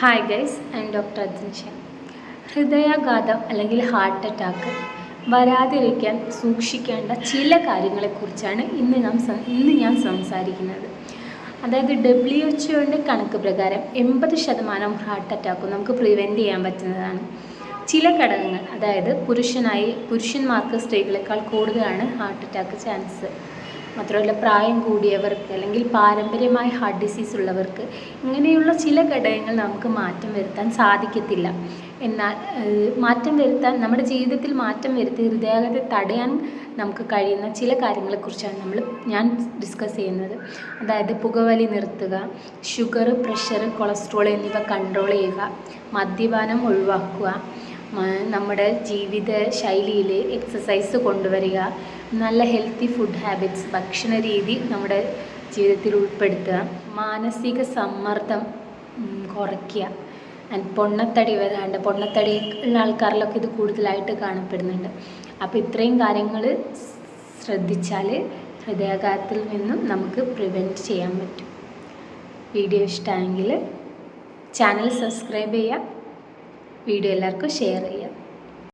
Hi guys and doctor Ajinsha ഹൃദയാഘാതം അല്ലെങ്കിൽ heart attack വരാതിരിക്കാൻ സൂക്ഷിക്കേണ്ട ചില കാര്യങ്ങളെക്കുറിച്ചാണ് ഇന്ന് നാം ഇന്ന് ഞാൻ സംസാരിക്കുന്നത്. അതായത് ഡബ്ല്യു എച്ച് ഒന്റെ കണക്ക് പ്രകാരം എൺപത് ശതമാനം ഹാർട്ട് അറ്റാക്കും നമുക്ക് പ്രിവെന്റ് ചെയ്യാൻ പറ്റുന്നതാണ്. ചില ഘടകങ്ങൾ അതായത് പുരുഷനായി പുരുഷന്മാർക്ക് സ്ത്രീകളെക്കാൾ കൂടുതലാണ് ഹാർട്ട് അറ്റാക്ക് ചാൻസ് മാത്രമല്ല പ്രായം കൂടിയവർക്ക് അല്ലെങ്കിൽ പാരമ്പര്യമായ ഹാർട്ട് ഡിസീസ് ഉള്ളവർക്ക് ഇങ്ങനെയുള്ള ചില ഘടകങ്ങൾ നമുക്ക് മാറ്റം വരുത്താൻ സാധിക്കത്തില്ല. എന്നാൽ മാറ്റം വരുത്താൻ നമ്മുടെ ജീവിതത്തിൽ മാറ്റം വരുത്തി ഹൃദയാഘാതത്തെ തടയാൻ നമുക്ക് കഴിയുന്ന ചില കാര്യങ്ങളെക്കുറിച്ചാണ് നമ്മൾ ഞാൻ ഡിസ്കസ് ചെയ്യുന്നത്. അതായത് പുകവലി നിർത്തുക ഷുഗർ പ്രഷർ കൊളസ്ട്രോൾ എന്നിവ കൺട്രോൾ ചെയ്യുക മദ്യപാനം ഒഴിവാക്കുക നമ്മുടെ ജീവിത ശൈലിയിൽ എക്സസൈസ് കൊണ്ടുവരിക നല്ല ഹെൽത്തി ഫുഡ് ഹാബിറ്റ്സ് ഭക്ഷണ രീതി നമ്മുടെ ജീവിതത്തിൽ ഉൾപ്പെടുത്തുക മാനസിക സമ്മർദ്ദം കുറയ്ക്കുക. ആൻഡ് പൊണ്ണത്തടി വരാണ്ട് പൊണ്ണത്തടി ഉള്ള ആൾക്കാരിലൊക്കെ ഇത് കൂടുതലായിട്ട് കാണപ്പെടുന്നുണ്ട്. അപ്പോൾ ഇത്രയും കാര്യങ്ങൾ ശ്രദ്ധിച്ചാൽ ഹൃദയാഘാതത്തിൽ നിന്നും നമുക്ക് പ്രിവെന്റ് ചെയ്യാൻ പറ്റും. വീഡിയോ ഇഷ്ടമായെങ്കിൽ ചാനൽ സബ്സ്ക്രൈബ് ചെയ്യുക. വീഡിയോ എല്ലാവർക്കും ഷെയർ ചെയ്യുക